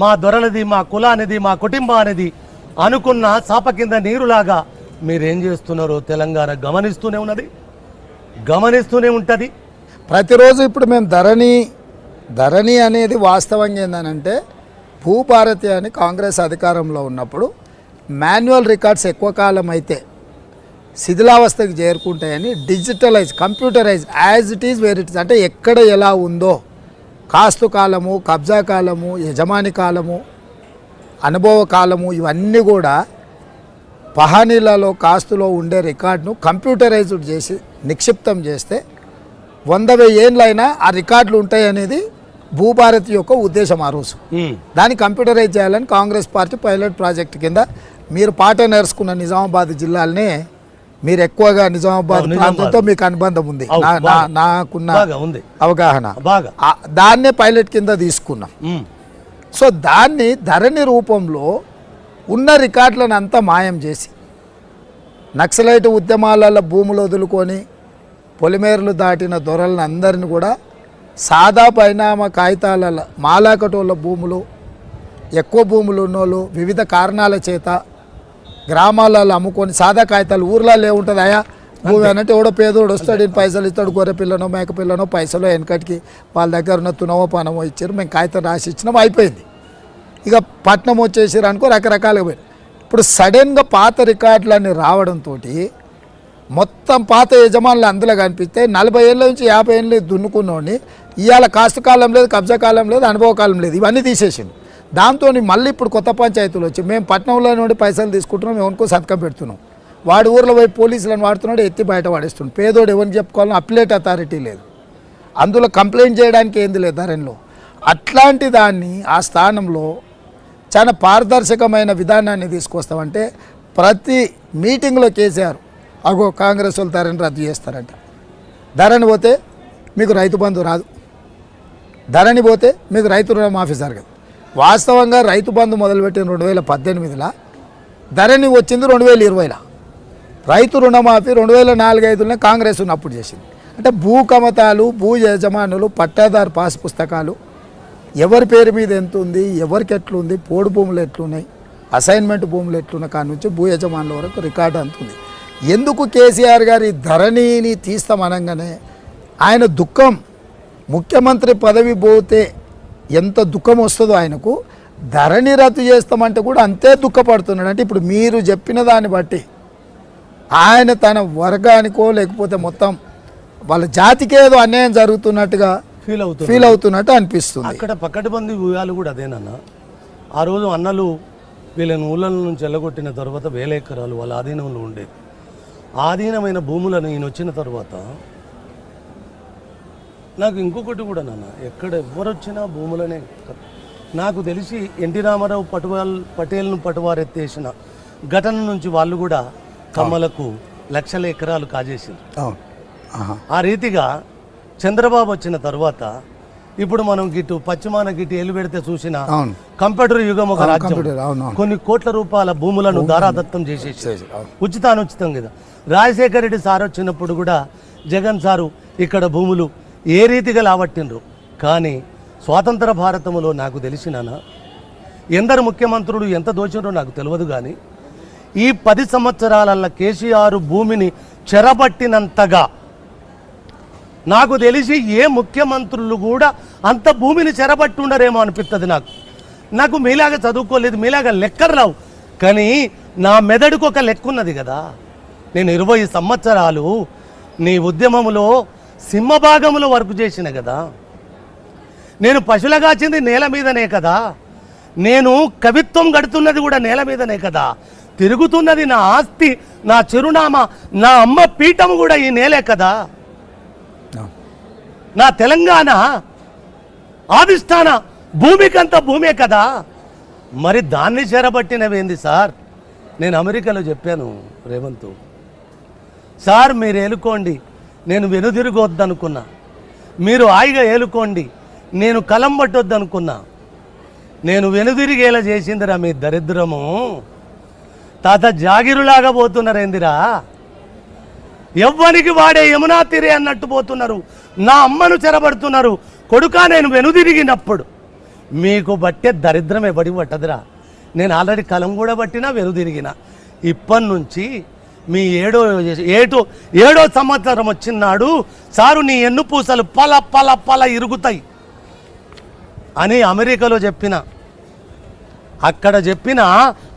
మా దొరలది మా కులానిది మా కుటుంబానిది అనుకున్న చాప కింద నీరులాగా మీరేం చేస్తున్నారో తెలంగాణ గమనిస్తూనే ఉన్నది. గమనిస్తూనే ఉంటుంది. ప్రతిరోజు ఇప్పుడు మేము ధరణి ధరణి అనేది వాస్తవంగా ఏంటంటే భూభారతి అని కాంగ్రెస్ అధికారంలో ఉన్నప్పుడు మాన్యువల్ రికార్డ్స్ ఎక్కువ కాలం అయితే శిథిలావస్థకు చేరుకుంటాయని digitalise computerise as it is where it is అంటే ఎక్కడ ఎలా ఉందో కాస్తు కాలము కబ్జా కాలము యజమాని కాలము అనుభవ కాలము ఇవన్నీ కూడా పహానీలలో కాస్తులో ఉండే రికార్డును కంప్యూటరైజ్డ్ చేసి నిక్షిప్తం చేస్తే వంద వెయ్యి ఏండ్లైనా ఆ రికార్డులు ఉంటాయి అనేది భూభారతి యొక్క ఉద్దేశం ఆ రోజు. దాన్ని కంప్యూటరైజ్ చేయాలని కాంగ్రెస్ పార్టీ పైలట్ ప్రాజెక్ట్ కింద మీరు పాట నేర్చుకున్న నిజామాబాద్ జిల్లాలనే మీరు ఎక్కువగా నిజామాబాద్. ప్రాంతంతో మీకు అనుబంధం ఉంది. నాకున్న అవగాహన దాన్నే పైలట్ కింద తీసుకున్నాం. సో దాన్ని ధరణి రూపంలో ఉన్న రికార్డులను అంతా మాయం చేసి నక్సలైట్ ఉద్యమాలలో భూములు వదులుకొని పొలిమేరలు దాటిన దొరలను అందరిని కూడా సాదా పరిణామ కాగితాల మాలాకటోళ్ళ భూములు ఎక్కువ భూములు ఉన్నోళ్ళు వివిధ కారణాల చేత గ్రామాలలో అమ్ముకొని సాదా కాగితాలు ఊర్లలో ఏముంటుంది అయ్యా. భూమి అన్నట్టు ఎవడో పేదోడు వస్తాడు పైసలు ఇస్తాడు గొర్రె పిల్లనో మేక పిల్లనో పైసలో వెనకటికి వాళ్ళ దగ్గర ఉన్న తునవో పనమో ఇచ్చారు మేము కాగితం రాసి ఇచ్చినాం అయిపోయింది. ఇక పట్నం వచ్చేసారు అనుకో రకరకాలుగా పోయి ఇప్పుడు సడన్గా పాత రికార్డులన్నీ రావడంతో మొత్తం పాత యజమానులు అందులో కనిపిస్తే నలభై ఏళ్ళ నుంచి యాభై ఏళ్ళు దున్నుకున్నోడిని ఇవాళ కాస్తు కాలం లేదు కబ్జా కాలం లేదు అనుభవ కాలం లేదు ఇవన్నీ తీసేసిండు. దాంతో మళ్ళీ ఇప్పుడు కొత్త పంచాయతీలు వచ్చి మేము పట్నంలో నుండి పైసలు తీసుకుంటున్నాం ఎవరికో సంతకం పెడుతున్నాం. వాడి ఊర్లో పోయి పోలీసులను వాడుతున్నాడు ఎత్తి బయట పడేస్తున్నాడు పేదోడు ఎవరిని చెప్పుకోవాలని అప్లేట్ అథారిటీ లేదు. అందులో కంప్లైంట్ చేయడానికి ఏంది లేదు ధరణిలో. అట్లాంటి దాన్ని ఆ స్థానంలో చాలా పారదర్శకమైన విధానాన్ని తీసుకొస్తామంటే ప్రతి మీటింగ్లో కేసీఆర్ అగో కాంగ్రెస్ వాళ్ళు ధరని రద్దు చేస్తారంట. ధరని పోతే మీకు రైతు బంధు రాదు. ధరని పోతే మీకు రైతు రుణమాఫీ జరగదు. వాస్తవంగా రైతు బంధు మొదలుపెట్టిన రెండు వేల పద్దెనిమిదిలో. ధరణి వచ్చింది రెండు వేల ఇరవైలో. రైతు రుణమాఫీ రెండు వేల నాలుగైదులోనే కాంగ్రెస్ ఉన్నప్పుడు చేసింది. అంటే భూ కమతాలు భూ యజమానులు పట్టాదారు పాస్ పుస్తకాలు ఎవరి పేరు మీద ఎంత ఉంది ఎవరికి ఎట్లుంది పోడు భూములు ఎట్లున్నాయి అసైన్మెంట్ భూములు ఎట్లున్న కాడ నుంచి భూ యజమానుల వరకు రికార్డు అంతుంది. ఎందుకు కేసీఆర్ గారి ధరణిని తీస్తామనగానే ఆయన దుఃఖం. ముఖ్యమంత్రి పదవి పోతే ఎంత దుఃఖం వస్తుందో ఆయనకు ధరణి రద్దు చేస్తామంటే కూడా అంతే దుఃఖపడుతున్నాడు. అంటే ఇప్పుడు మీరు చెప్పిన దాన్ని బట్టి ఆయన తన వర్గానికో లేకపోతే మొత్తం వాళ్ళ జాతికి ఏదో అన్యాయం జరుగుతున్నట్టుగా ఫీల్ అవుతుంది ఫీల్ అవుతున్నట్టు అనిపిస్తుంది. అక్కడ పక్కటిబంది ఊయాలు కూడా అదేనన్న ఆ రోజు అన్నలు వీళ్ళని ఊళ్ళ నుంచి వెళ్ళగొట్టిన తర్వాత వేల ఎకరాలు వాళ్ళ ఆధీనంలో ఉండేది. ఆధీనమైన భూములను ఈయన వచ్చిన తర్వాత నాకు ఇంకొకటి కూడా నాన్న ఎక్కడ ఎవరు వచ్చినా భూములనే నాకు తెలిసి ఎన్టీ రామారావు పటువాల్ పటేల్ను పటువారెత్తేసిన ఘటన నుంచి వాళ్ళు కూడా కమ్మలకు లక్షల ఎకరాలు కాజేసింది. ఆ రీతిగా చంద్రబాబు వచ్చిన తర్వాత ఇప్పుడు మనం గిటు పశ్చిమాన గిటు ఎల్లు పెడితే చూసిన కంప్యూటర్ యుగం ఒక రాజ్యం. కొన్ని కోట్ల రూపాయల భూములను దారాదత్తం చేసేసి. ఉచితానుచితం కదా. రాజశేఖర రెడ్డి సార్ వచ్చినప్పుడు కూడా జగన్ సారు ఇక్కడ భూములు ఏ రీతిగా లావట్టిండ్రు? కానీ స్వాతంత్ర భారతంలో నాకు తెలిసినానా? ఎందరు ముఖ్యమంత్రులు ఎంత దోచిండ్రో నాకు తెలియదు కానీ ఈ పది సంవత్సరాలల్లో కేసీఆర్ భూమిని చెరబట్టినంతగా నాకు తెలిసి ఏ ముఖ్యమంత్రులు కూడా అంత భూమిని చెరబట్టి ఉండరేమో అనిపిస్తుంది నాకు. నాకు మీలాగా చదువుకోలేదు మీలాగా లెక్కలు రావు. కానీ నా మెదడుకు ఒక లెక్క ఉన్నది కదా. నేను ఇరవై సంవత్సరాలు నీ ఉద్యమములో సింహభాగములో వర్క్ చేసిన కదా? నేను పశువుల కాచింది నేల మీదనే కదా? నేను కవిత్వం గడుతున్నది కూడా నేల మీదనే కదా? తిరుగుతున్నది నా ఆస్తి నా చిరునామా నా అమ్మ పీఠం కూడా ఈ నేలే కదా. నా తెలంగాణ ఆదిష్టాన భూమికంత భూమే కదా? మరి దాన్ని చెరబట్టినవేంది సార్? నేను అమెరికాలో చెప్పాను రేవంత్. సార్ మీరు ఏలుకోండి. నేను వెనుదిరగొద్దనుకున్నా. మీరు హాయిగా ఏలుకోండి. నేను కలం పట్టొద్దనుకున్నా. నేను వెనుదిరిగేలా చేసిందిరా మీ దరిద్రము. తాత జాగిరులాగా పోతున్నారేందిరా. ఎవ్వనికి వాడే యమునా తీరే అన్నట్టు పోతున్నారు. నా అమ్మను చెరబడుతున్నారు. కొడుకా నేను వెనుదిరిగినప్పుడు. మీకు బట్టే దరిద్రం ఎవడి పట్టదురా. నేను ఆల్రెడీ కలం కూడా పట్టినా వెనుదిరిగిన. ఇప్పటి నుంచి మీ ఏడో ఏటో ఏడో సంవత్సరం వచ్చినాడు సారు నీ ఎన్ను పూసలు పల పల పల ఇరుగుతాయి అని అమెరికాలో చెప్పిన. అక్కడ చెప్పిన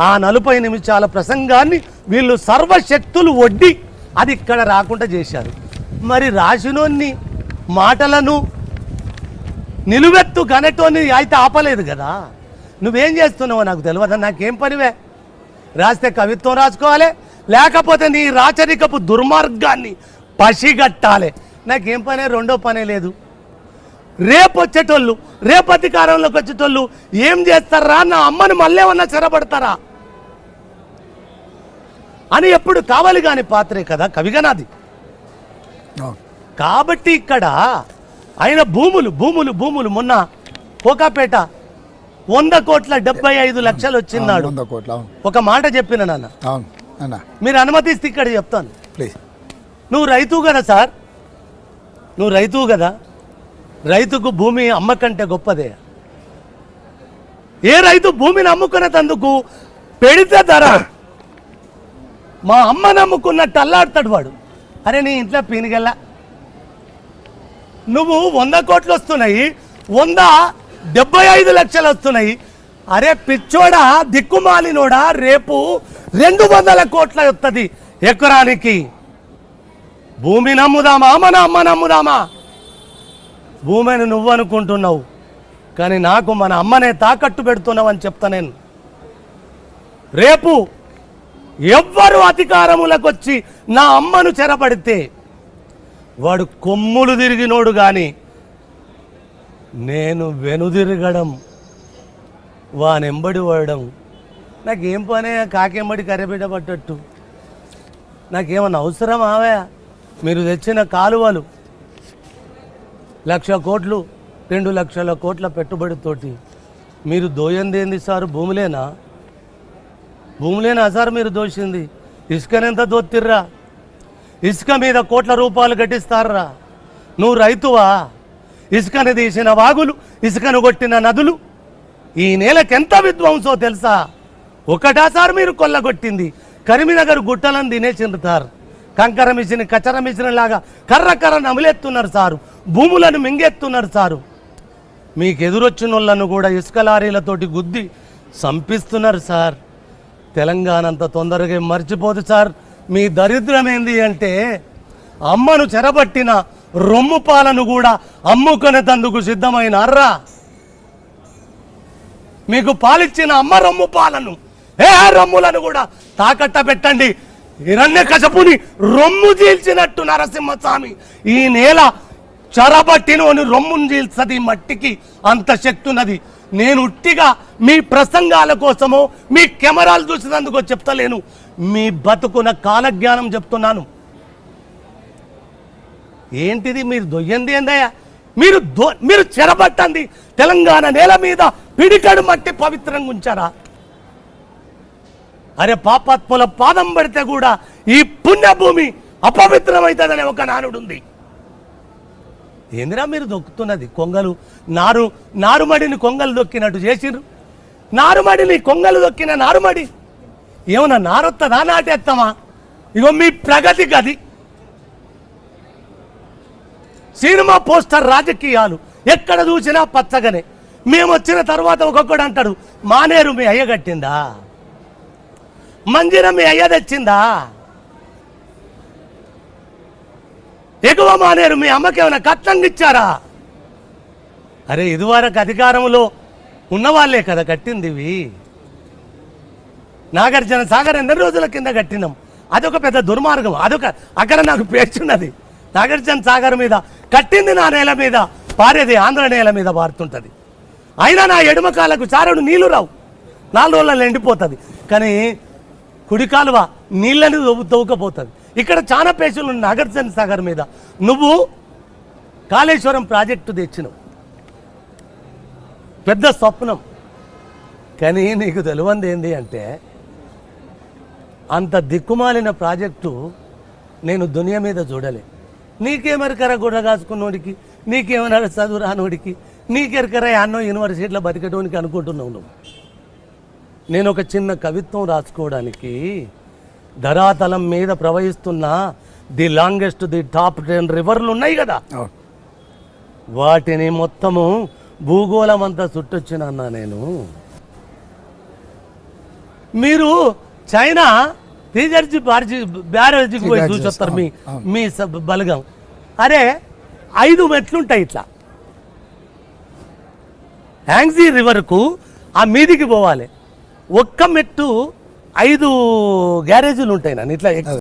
ఆ నలభై నిమిషాల ప్రసంగాన్ని వీళ్ళు సర్వశక్తులు ఒడ్డి అది ఇక్కడ రాకుండా చేశారు. మరి రాసినోన్ని మాటలను నిలువెత్తు గనటోని అయితే ఆపలేదు కదా. నువ్వేం చేస్తున్నావో నాకు తెలియదు? నాకేం పనివే? రాస్తే కవిత్వం రాసుకోవాలి లేకపోతే నీ రాచరికపు దుర్మార్గాన్ని పసిగట్టాలి. నాకేం పనే? రెండో పనే లేదు. రేపు వచ్చేటోళ్ళు రేపు అధికారంలోకి వచ్చేటోళ్ళు ఏం చేస్తారా? నా అమ్మని మళ్ళీ ఏమన్నా చెరబడతారా? అని ఎప్పుడు కావాలి కాని పాత్రే కదా కవిగనాది కాబట్టి ఇక్కడ ఆయన భూములు భూములు భూములు మొన్న కోకాపేట వంద కోట్ల డెబ్బై ఐదు లక్షలు వచ్చిన్నాడు వంద కోట్లు అవును. ఒక మాట చెప్పిన నాన్న. మీరు అనుమతిస్తే ఇక్కడ చెప్తాను. ప్లీజ్. నువ్వు రైతు కదా సార్? నువ్వు రైతు కదా? రైతుకు భూమి అమ్మకంటే గొప్పదే. ఏ రైతు భూమిని అమ్ముకునేందుకు పెడితే ధర? మా అమ్మ నమ్ముకున్నట్టు అల్లాడతాడు వాడు. అరే నీ ఇంట్లో పీనిగల్లా? నువ్వు వంద కోట్లు వస్తున్నాయి వంద డెబ్బై ఐదు లక్షలు వస్తున్నాయి అరే పిచ్చోడా దిక్కుమాలినోడా రేపు రెండు వందల కోట్ల వస్తుంది ఎకరానికి. భూమి నమ్ముదామా? మన అమ్మ నమ్ముదామా? భూమిని నువ్వు అనుకుంటున్నావు కానీ నాకు మన అమ్మనే తాకట్టు పెడుతున్నావు అని చెప్తా నేను. రేపు ఎవ్వరు అధికారములకు వచ్చి నా అమ్మను చెరపడితే వాడు కొమ్ములు తిరిగినోడు కానీ నేను వెనుదిరగడం వానెంబడి వాడడం. నాకేం పనే కాకెంబడి కర్రబిడ్డ పట్టట్టు నాకేమన్నా అవసరం ఆవే మీరు తెచ్చిన కాలువలు లక్ష కోట్లు రెండు లక్షల కోట్ల పెట్టుబడితోటి మీరు దోయందేంది సార్? భూములేనా? భూములేనా సార్ మీరు దోషింది ఇసుకనెంత దోత్తిర్రా? ఇసుక మీద కోట్ల రూపాయలు గట్టిస్తారా నువ్వు రైతువా? ఇసుకను తీసిన వాగులు ఇసుకను కొట్టిన నదులు ఈ నేలకెంత విధ్వంసో తెలుసా? ఒకటా సార్ మీరు కొల్లగొట్టింది. కరీంనగర్ గుట్టలను తినేసిండ్రు సార్. కంకర మిషన్ కచర మిషన్ లాగా కర్ర కర్ర నమిలేస్తున్నారు సారు. భూములను మింగేస్తున్నారు సారు. మీకు ఎదురొచ్చిన వాళ్ళను కూడా ఇసుక లారీలతోటి గుద్ది సంపిస్తున్నారు సార్. తెలంగాణ అంత తొందరగా మర్చిపోదు సార్. మీ దరిద్రం ఏంది అంటే అమ్మను చెరబట్టిన రొమ్ము పాలను కూడా అమ్ముకునే తందుకు సిద్ధమైన అర్రా. మీకు పాలిచ్చిన అమ్మ రొమ్ము పాలను ఏ రొమ్ములను కూడా తాకట్ట పెట్టండి హిరణ్య కశపుని రొమ్ము చీల్చినట్టు నరసింహస్వామి ఈ నేల చరబట్టినోని రొమ్మును చీల్చది మట్టికి అంత శక్తి ఉన్నది నేను ఉట్టిగా మీ ప్రసంగాల కోసమో మీ కెమెరాలు చూసినందుకో చెప్తలేను. మీ బతుకున కాలజ్ఞానం చెప్తున్నాను. ఏంటిది మీరు దొయ్యంది ఏందయ్యా? మీరు దొ మీరు చెరబట్టండి. తెలంగాణ నేల మీద పిడికడు మట్టి పవిత్రంగా ఉంచారా? అరే పాపాత్మల పాదం పడితే కూడా ఈ పుణ్యభూమి అపవిత్రమవుతుందనే ఒక నానుడు ఉంది ఏందిరా మీరు దొక్కుతున్నది? కొంగలు నారు నారుమడిని కొంగలు దొక్కినట్టు చేసిర్రు. నారుమడిని కొంగలు దొక్కిన నారుమడి. ఏమన్నా నారొత్తదా నాటేస్తామా ఇగో మీ ప్రగతి గది. సినిమా పోస్టర్ రాజకీయాలు. ఎక్కడ చూసినా పచ్చగనే. మేము వచ్చిన తర్వాత ఒక్కొక్కడు అంటాడు మానేరు మీ అయ్య కట్టిందా? మందిరం మీ అయ్య తెచ్చిందా? ఎగువ మానేరు మీ అమ్మకి ఏమైనా కట్నంగా ఇచ్చారా? అరే ఇదివరకు అధికారంలో ఉన్నవాళ్ళే కదా కట్టింది ఇవి నాగార్జున సాగర్ ఎన్ని రోజుల కింద కట్టినాం. అదొక పెద్ద దుర్మార్గం అదొక అక్కడ నాకు పేర్చున్నది. నాగార్జున సాగర్ మీద కట్టింది నా నేల మీద పారేది ఆంధ్ర నేల మీద పారుతుంటుంది. అయినా నా ఎడమ కాలకు చారుడు నీళ్ళు రావు. నాలుగు రోజులలో ఎండిపోతుంది. కానీ కుడి కాలువ నీళ్ళని తవ్వుకపోతుంది ఇక్కడ చాలా పేషులు నాగర్జన సాగర్ మీద. నువ్వు కాళేశ్వరం ప్రాజెక్టు తెచ్చినావు. పెద్ద స్వప్నం. కానీ నీకు తెలియంది ఏంటి అంటే అంత దిక్కుమాలిన ప్రాజెక్టు నేను దునియా మీద చూడలే. నీకేమరికర గుడ్డ కాసుకున్నోడికి నీకేమన్నా చదువు రానోడికి నీకెరకరా అన్నో యూనివర్సిటీలో బతికడానికి అనుకుంటున్నావు నువ్వు. నేను ఒక చిన్న కవిత్వం రాసుకోవడానికి ధరాతలం మీద ప్రవహిస్తున్న the longest the top ten రివర్లు ఉన్నాయి కదా. వాటిని మొత్తము భూగోళం అంతా చుట్టొచ్చినన్నా నేను. మీరు చైనా తీజర్జి బార్జి బ్యారేజీకి పోయి చూసొస్తారు మీ మీ సబ్ బలగం. అరే ఐదు మెట్లుంటాయి ఇట్లా. యాంగ్జీ రివర్కు ఆ మీదికి పోవాలి. ఒక్క మెట్టు ఐదు గ్యారేజీలు ఉంటాయి నన్ను. ఇట్లా